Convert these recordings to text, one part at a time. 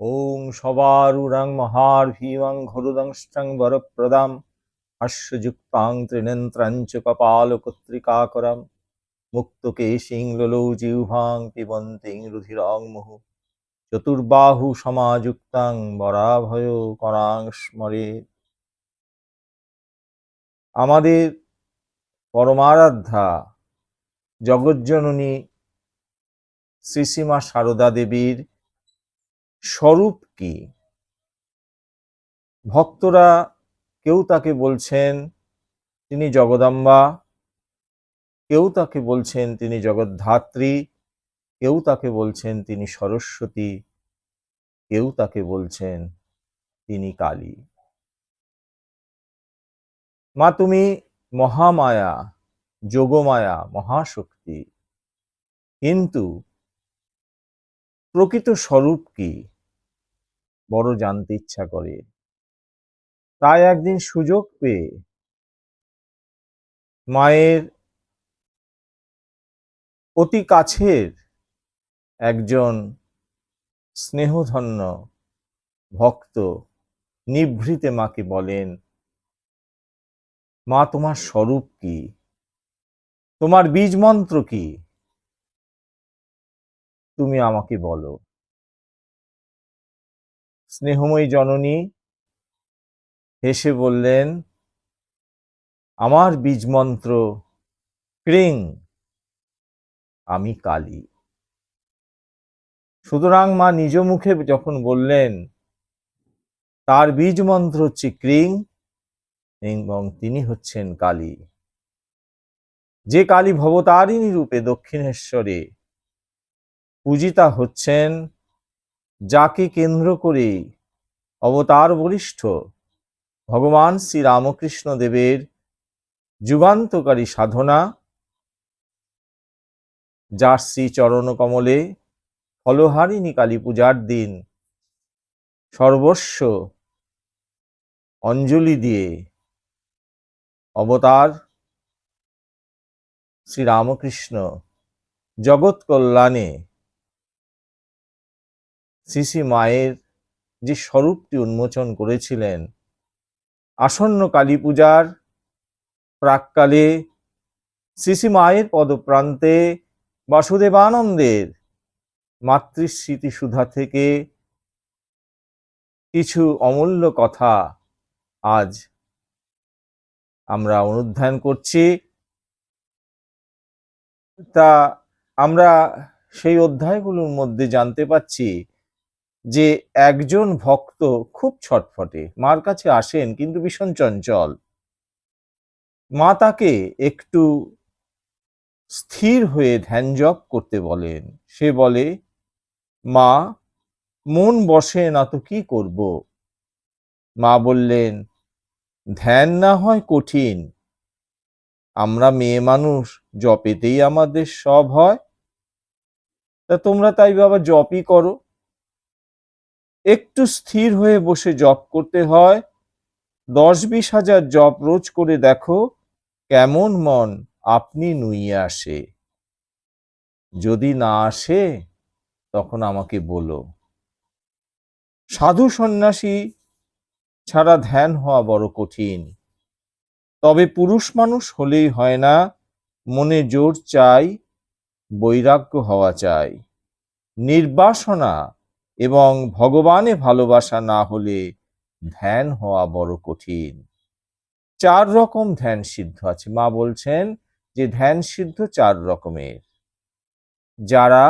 ॐ সবারুরাং মহার্ভীমং ঘরুদংষ্টং বরপ্রদাম। হাস্যযুক্তাং ত্রিনেন্ত্রাং চ কপালকত্রিকাকরম। মুক্তকেশিং ললৌ জিহ্বাং পিবন্তিং রুধিরং মুহু। চতুর্বাহু সমাযুক্তাং বরাভয় করাং স্মরে আমাদের পরমারাধ্যা জগজ্জননী শ্রীসীমা সারদা দেবীর স্বরূপ কি? ভক্তরা কেউ তাকে বলছেন তিনি জগদম্বা, কেউ তাকে বলছেন তিনি জগদ্ধাত্রী, কেউ তাকে বলছেন তিনি সরস্বতী, কেউ তাকে বলছেন তিনি কালী। মা তুমি মহামায়া, যোগমায়া, মহাশক্তি, কিন্তু প্রকৃত স্বরূপ কি? বড় জানতে ইচ্ছা করে। তাই একদিন সুযোগ পেয়ে মায়ের অতি কাছের একজন স্নেহধন্য ভক্ত নিভৃতে মাকে বলেন, মা, তোমার স্বরূপ কি? তোমার বীজ মন্ত্র কি? তুমি আমাকে বলো। স্নেহময়ী জননী হেসে বললেন, আমার বীজ মন্ত্র ক্রিং, আমি কালী। সুতরাং মা নিজ মুখে যখন বললেন, তার বীজ মন্ত্র হচ্ছে ক্রিং, এবং তিনি হচ্ছেন কালী। যে কালী ভবতারিণী রূপে দক্ষিণেশ্বরে পূজিতা হচ্ছেন যাকে কেন্দ্র করে অবতার বরিষ্ঠ ভগবান শ্রী রামকৃষ্ণ দেবের যুগান্তকারী সাধনা, যার শ্রী চরণ কমলে ফলহারিণী কালী পূজার দিন সর্বস্ব অঞ্জলি দিয়ে অবতার শ্রী রামকৃষ্ণ জগৎ কল্যাণে শ্রী মায়ের যে স্বরূপটি উন্মোচন করেছিলেন, আসন্ন কালী পূজার প্রাককালে শ্রী মায়ের পদপ্রান্তে বাসুদেবানন্দের মাতৃস্মৃতি সুধা থেকে কিছু অমূল্য কথা আজ আমরা অনুধ্যান করছি। তা আমরা সেই অধ্যায়গুলোর মধ্যে জানতে পাচ্ছি যে একজন ভক্ত খুব ছটফটে, মার কাছে আসেন কিন্তু ভীষণ চঞ্চল। মা তাকে একটু স্থির হয়ে ধ্যান জপ করতে বলেন। সে বলে, মা, মন বসে না তো কি করব? মা বললেন, ধ্যান না হয় কঠিন। আমরা মেয়ে মানুষ, জপেতেই আমাদের সব হয়। তা তোমরা তাই বাবা জপই করো। একটু স্থির হয়ে বসে জপ করতে হয়। দশ বিশ হাজার জপ রোজ করে দেখো কেমন মন আপনি নুইয়ে আসে। যদি না আসে তখন আমাকে বলো। সাধু সন্ন্যাসী ছাড়া ধ্যান হওয়া বড় কঠিন। তবে পুরুষ মানুষ হলেই হয় না, মনে জোর চাই, বৈরাগ্য হওয়া চাই। নির্বাসনা এবং ভগবানে ভালোবাসা না হলে ধ্যান হওয়া বড় কঠিন। চার রকম ধ্যান সিদ্ধ আছে। মা বলছেন যে ধ্যান সিদ্ধ চার রকমের। যারা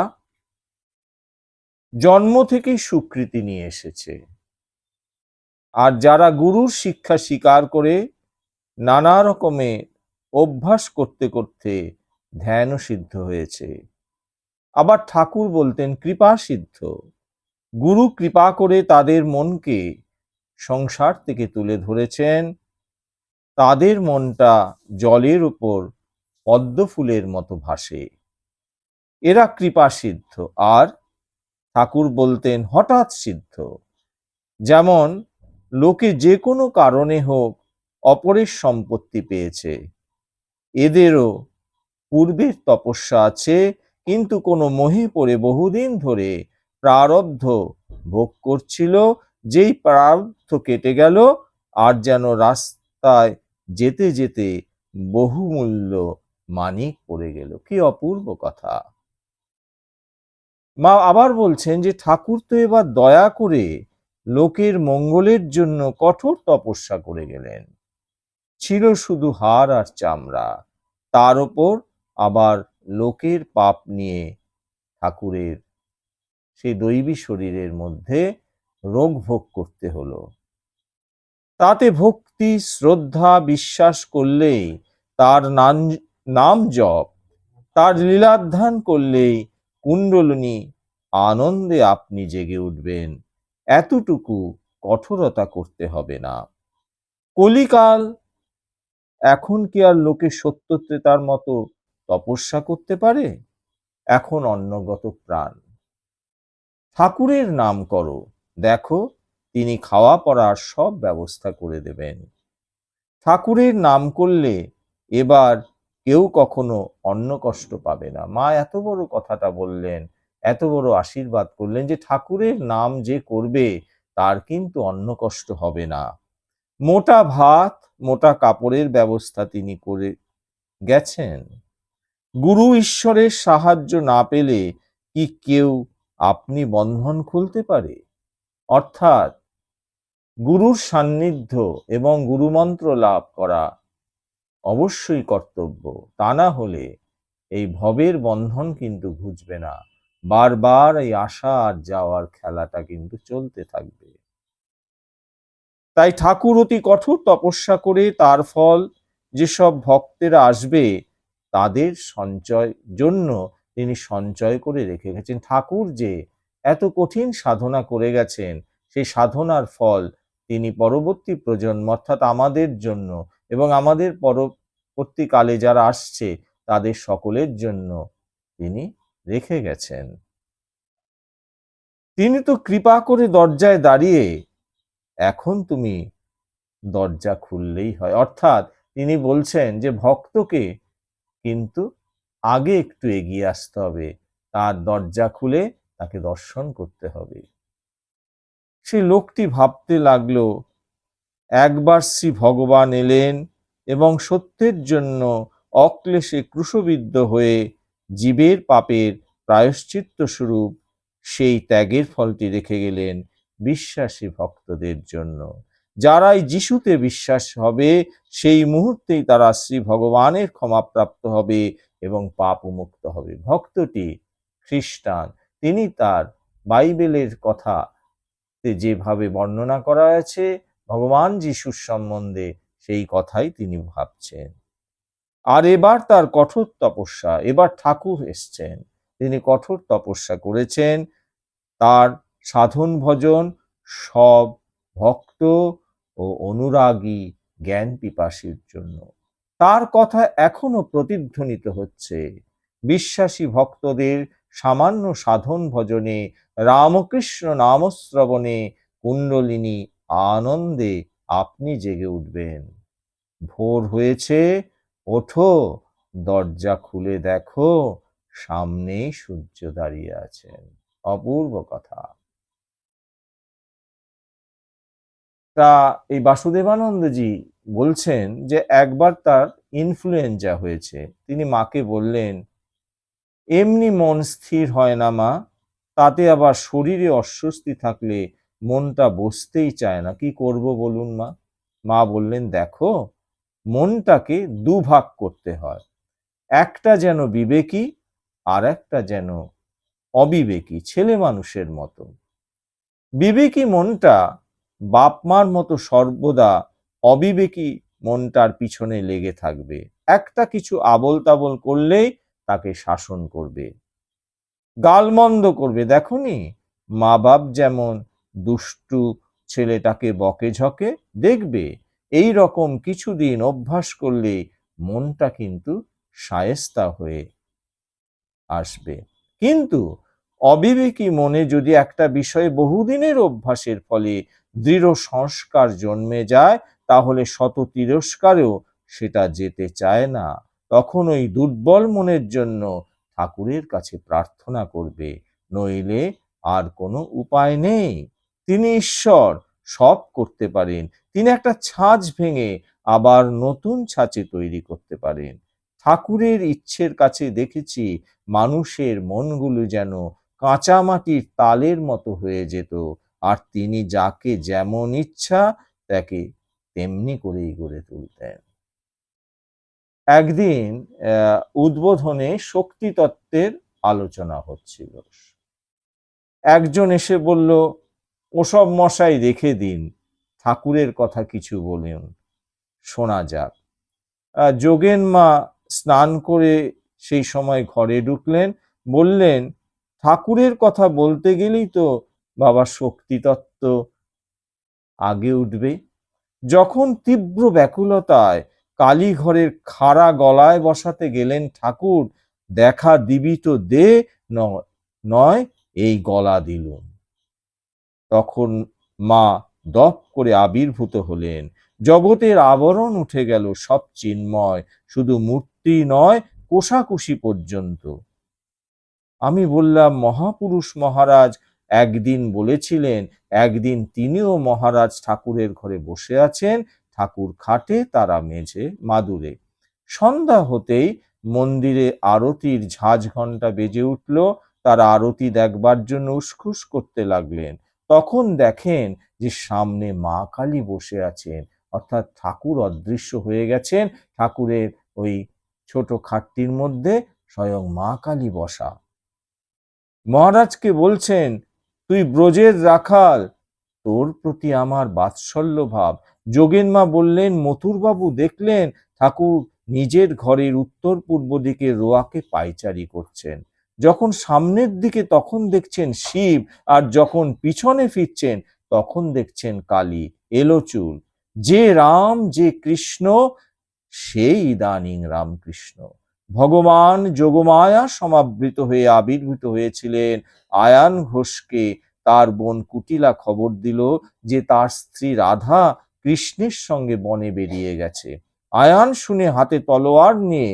জন্ম থেকেই স্বীকৃতি নিয়ে এসেছে আর যারা গুরুর শিক্ষা স্বীকার করে নানা রকমের অভ্যাস করতে করতে ধ্যানও সিদ্ধ হয়েছে। আবার ঠাকুর বলতেন, কৃপা সিদ্ধ। গুরু কৃপা করে তাদের মনকে সংসার থেকে তুলে ধরেছেন। তাদের মনটা জলের উপর পদ্ম ফুলের মতো ভাসে। এরা কৃপা সিদ্ধ আর ঠাকুর বলতেন, হঠাৎ সিদ্ধ। যেমন লোকে যে কোনো কারণে হোক অপরের সম্পত্তি পেয়েছে। এদেরও পূর্বের তপস্যা আছে, কিন্তু কোনো মোহে পড়ে বহুদিন ধরে প্রারব্ধ। ভোগ করছিল, যেই প্রার্থ কেটে গেল, আর যেন রাস্তায় যেতে যেতে বহুমূল্য মানিক পড়ে গেল। কি অপূর্ব কথা। মা আবার বলছেন যে, ঠাকুর তো এবার দয়া করে লোকের মঙ্গলের জন্য কঠোর তপস্যা করে গেলেন। ছিল শুধু হাড় আর চামড়া। তার ওপর আবার লোকের পাপ নিয়ে ঠাকুরের সেই দৈবী শরীরের মধ্যে রোগ ভোগ করতে হলো। তাতে ভক্তি, শ্রদ্ধা, বিশ্বাস করলেই তার নাম নাম জপ, তার লীলাধ্যান করলেই কুণ্ডলিনী আনন্দে আপনি জেগে উঠবেন। এতটুকু কঠোরতা করতে হবে না। কলিকাল, এখন কি আর লোকে সত্যত্রেতার মতো তপস্যা করতে পারে? এখন অন্নগত প্রাণ। ঠাকুরের নাম করো। দেখো, তিনি খাওয়া পড়ার সব ব্যবস্থা করে দেবেন। ঠাকুরের নাম করলে এবার কেউ কখনো অন্ন কষ্ট পাবে না। মা এত বড় কথাটা বললেন, এত বড় আশীর্বাদ করলেন যে ঠাকুরের নাম যে করবে, তার কিন্তু অন্ন কষ্ট হবে না। মোটা ভাত, মোটা কাপড়ের ব্যবস্থা তিনি করে গেছেন। গুরু ঈশ্বরের সাহায্য না পেলে কি কেউ আপনি বন্ধন খুলতে পারে। অর্থাৎ গুরুর সান্নিধ্য এবং গুরুমন্ত্র লাভ করা অবশ্যই কর্তব্য। তা না হলে এই ভবের বন্ধন কিন্তু ঘুচবে না। বারবার এই আসা আর যাওয়ার খেলাটা কিন্তু চলতে থাকবে। তাই ঠাকুর অতি কঠোর তপস্যা করে তার ফল যেসব ভক্তেরা আসবে তাদের সঞ্চয় জন্য তিনি সঞ্চয় করে রেখে গেছেন। ঠাকুর যে এত কঠিন সাধনা করে গেছেন, সেই সাধনার ফল তিনি পরবর্তী প্রজন্ম, অর্থাৎ আমাদের জন্য এবং আমাদের পরবর্তীকালে যারা আসছে, তাদের সকলের জন্য তিনি রেখে গেছেন। তিনি তো কৃপা করে দরজায় দাঁড়িয়ে এখন তুমি দরজা খুললেই হয়। অর্থাৎ তিনি বলছেন যে, ভক্তকে কিন্তু আগে একটু এগিয়ে আসতে হবে। তার দরজা খুলে তাকে দর্শন করতে হবে। সে লোকটি ভাবতে লাগল, একবার শ্রী ভগবান এলেন এবং সত্যের জন্য অক্লেশে ক্রুশবিদ্ধ হয়ে জীবের পাপের প্রায়শ্চিত্ত স্বরূপ সেই ত্যাগের ফলটি রেখে গেলেন বিশ্বাসী ভক্তদের জন্য। যারাই যিশুতে বিশ্বাস হবে, সেই মুহূর্তেই তারা শ্রী ভগবানের ক্ষমাপ্রাপ্ত হবে এবং পাপ মুক্ত হবে। ভক্তটি খ্রিস্টান। তিনি তার বাইবেলের কথা যেভাবে বর্ণনা করা আছে ভগবান যিশুর সম্বন্ধে সেই কথাই তিনি ভাবছেন। আর এবার তার কঠোর তপস্যা, এবার ঠাকুর এসছেন। তিনি কঠোর তপস্যা করেছেন, তার সাধন ভজন, সব ভক্ত ও অনুরাগী জ্ঞান পিপাসীর জন্য। তার কথা এখনও প্রতিধ্বনিত হচ্ছে। বিশ্বাসী ভক্তদের সামান্য সাধন ভজনে রামকৃষ্ণ নামশ্রবণে কুণ্ডলিনী আনন্দে আপনি জেগে উঠবেন। ভোর হয়েছে, ওঠো, দরজা খুলে দেখো, সামনেই সূর্য দাঁড়িয়ে আছেন। অপূর্ব কথা। তা এই বাসুদেবানন্দজি বলছেন যে একবার তার ইনফ্লুয়েঞ্জা হয়েছে। তিনি মাকে বললেন, এমনি মন স্থির হয় না মা, তাতে আবার শরীরে অস্বস্তি থাকলে মনটা বসতেই চায় না। কি করব বলুন মা? মা বললেন, দেখো, মনটাকে দুভাগ করতে হয়। একটা যেন বিবেকী আর একটা যেন অবিবেকী, ছেলে মানুষের মতো বিবেকী মনটা বাপ মার মতো সর্বদা অবিবেকী মনটার পিছনে লেগে থাকবে। একটা কিছু আবল তাবল করলেই তাকে শাসন করবে। গালমন্দ করবে। দেখনি? মা বাপ যেমন দুষ্টু ছেলেটাকে বকে ঝকে দেখবে? এই রকম কিছুদিন অভ্যাস করলে মনটা কিন্তু সায়েস্তা হয়ে আসবে। কিন্তু অবিবেকী মনে যদি একটা বিষয়ে বহুদিনের অভ্যাসের ফলে দৃঢ় সংস্কার জন্মে যায়, তাহলে শত তিরস্কারেও সেটা যেতে চায় না। তখন ওই দুর্বল মনের জন্য ঠাকুরের কাছে প্রার্থনা করবে, নইলে আর কোনো উপায় নেই। তিনি ঈশ্বর, সব করতে পারেন। তিনি একটা ছাঁচ ভেঙে আবার নতুন ছাঁচে তৈরি করতে পারেন। ঠাকুরের ইচ্ছের কাছে দেখেছি মানুষের মনগুলো যেন কাঁচামাটির তালের মতো হয়ে যেত, আর তিনি যাকে যেমন ইচ্ছা তাকে তেমনি করেই গড়ে তুলতেন। একদিন উদ্বোধনে শক্তি তত্ত্বের আলোচনা হচ্ছিল। একজন এসে বলল, ওসব মশাই রেখে দিন, ঠাকুরের কথা কিছু বলুন, শোনা যাক। যোগেন মা স্নান করে সেই সময় ঘরে ঢুকলেন, বললেন ঠাকুরের কথা বলতে গেলেই তো বাবা শক্তি তত্ত্ব আগে উঠবে। যখন তীব্র ব্যাকুলতায় কালী ঘরের খাড়া গলায় বসাতে গেলেন ঠাকুর, দেখা দিবি তো দে নয় এই গলা দিলুম। তখন মা দপ করে আবির্ভূত হলেন। জগতের আবরণ উঠে গেল সব চিন্ময়, শুধু মূর্তি নয়, কোষাকুষি পর্যন্ত। আমি বললাম, মহাপুরুষ মহারাজ একদিন বলেছিলেন, একদিন তিনিও মহারাজ ঠাকুরের ঘরে বসে আছেন, ঠাকুর খাটে, তারা মেঝে মাদুরে। সন্ধ্যা হতেই মন্দিরে আরতির ঝাঁঝ ঘণ্টা বেজে উঠল, তারা আরতি দেখবার জন্য উসখুস করতে লাগলেন। তখন দেখেন যে সামনে মা কালী বসে আছেন, অর্থাৎ ঠাকুর অদৃশ্য হয়ে গেছেন, ঠাকুরের ওই ছোট খাটটির মধ্যে স্বয়ং মা কালী বসা। মহারাজকে বলছেন, তুই ব্রজের রাখাল, তোর প্রতি আমার বাৎসল্য ভাব। যোগেন মা বললেন, মথুরবাবু দেখলেন, ঠাকুর নিজের ঘরের উত্তর পূর্ব দিকে রোয়াকে পাইচারি করছেন। যখন সামনের দিকে তখন দেখছেন শিব, আর যখন পিছনে ফিরছেন তখন দেখছেন কালী। এলোচুল যে রাম, যে কৃষ্ণ, সেই ইদানিং রামকৃষ্ণ। ভগবান যোগমায়া সমাবৃত হয়ে আবির্ভূত হয়েছিলেন। আয়ান ঘোষকে তার বোন কুটিলা খবর দিল যে তার স্ত্রী রাধা কৃষ্ণের সঙ্গে বনে বেরিয়ে গেছে। আয়ান শুনে হাতে তলোয়ার নিয়ে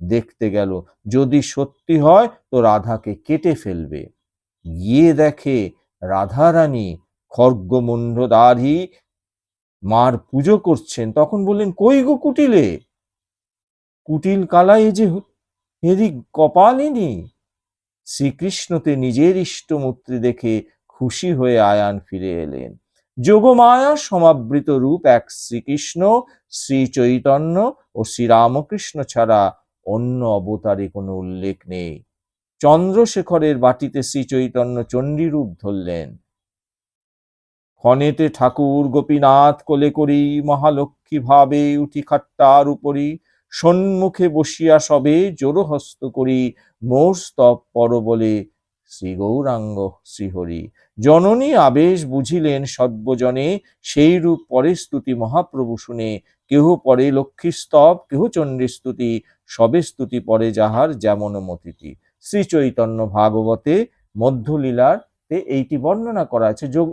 দেখতে গেল, যদি সত্যি হয় তো রাধাকে কেটে ফেলবে। গিয়ে দেখে রাধারানী খর্গমুণ্ডদারি মার পুজো করছেন, তখন বললেন, কই গো কুটিলে? কুটিল কালা এ যে হেরি কপালিনী। শ্রীকৃষ্ণতে নিজের ইষ্টমূর্তি দেখে খুশি হয়ে আয়ান ফিরে এলেন। যোগমায়া সমাবৃত রূপ এক শ্রীকৃষ্ণ শ্রী চৈতন্য ও শ্রীরামকৃষ্ণ ছাড়া অন্য অবতারে কোনো উল্লেখ নেই। চন্দ্রশেখরের বাটিতে শ্রী চৈতন্য চণ্ডী রূপ ধরলেন। ক্ষণেতে ঠাকুর গোপীনাথ কোলে করি মহালক্ষ্মী ভাবে উঠি খাট্টার উপরি সন্মুখে বসিয়া সবে জোরহস্ত করি, মোর স্তব পর বলে, শ্রী গৌরাঙ্গ শ্রীহরি জননী আবেশ বুঝিলেন সর্বজনে সেই রূপ পরে স্তুতি মহাপ্রভু শুনে, কেহ পরে লক্ষ্মী স্তব, কেহ চণ্ডী স্তুতি, সবে স্তুতি পরে যাহার যেমন মতিতি। শ্রী চৈতন্য ভাগবতে মধ্যলীলার এইটি বর্ণনা করা আছে, যোগ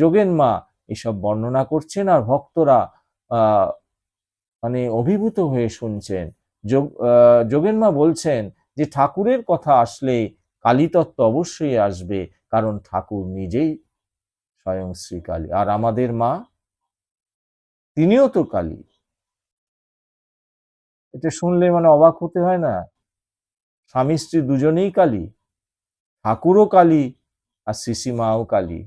যোগেন মা এসব বর্ণনা করছেন আর ভক্তরা মানে অভিভূত হয়ে শুনছেন। যোগ যোগেন মা বলছেন যে ঠাকুরের কথা আসলে কালীতত্ত্ব অবশ্যই আসবে, কারণ ঠাকুর নিজেই স্বয়ং শ্রী কালী। আর আমাদের মা, তিনিও তো কালী। এটা শুনলে মানে অবাক হতে হয় না? স্বামী, স্ত্রী দুজনেই কালী। ঠাকুরও কালী আর শ্রী মাও কালী।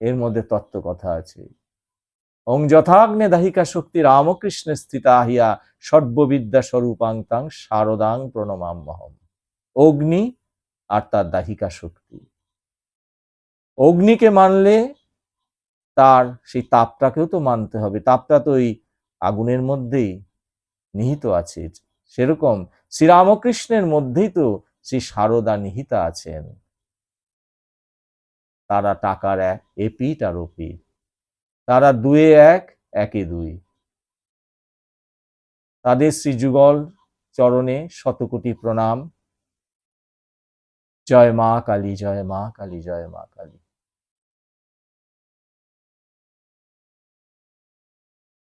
এর মধ্যে তত্ত্ব কথা আছে। ওং যথাগ্নে দাহিকা শক্তি রামকৃষ্ণে স্থিতা হিয়া সর্ববিদ্যা স্বরূপাং তাং শারদাং প্রণমাম্যহম অগ্নি আর তার দাহিকা শক্তি। অগ্নিকে মানলে তার সেই তাপটাকেও তো মানতে হবে। তাপটা তো ওই আগুনের মধ্যেই নিহিত আছে। সেরকম শ্রীরামকৃষ্ণের মধ্যেই তো শ্রী শারদা নিহিতা আছেন। তারা টাকার এপিট আর ওপিট তারা দুয়ে এক একে দুই। তাদের শ্রীযুগল চরণে শতকোটি প্রণাম। জয় মা কালী, জয় মা কালী, জয় মা কালী।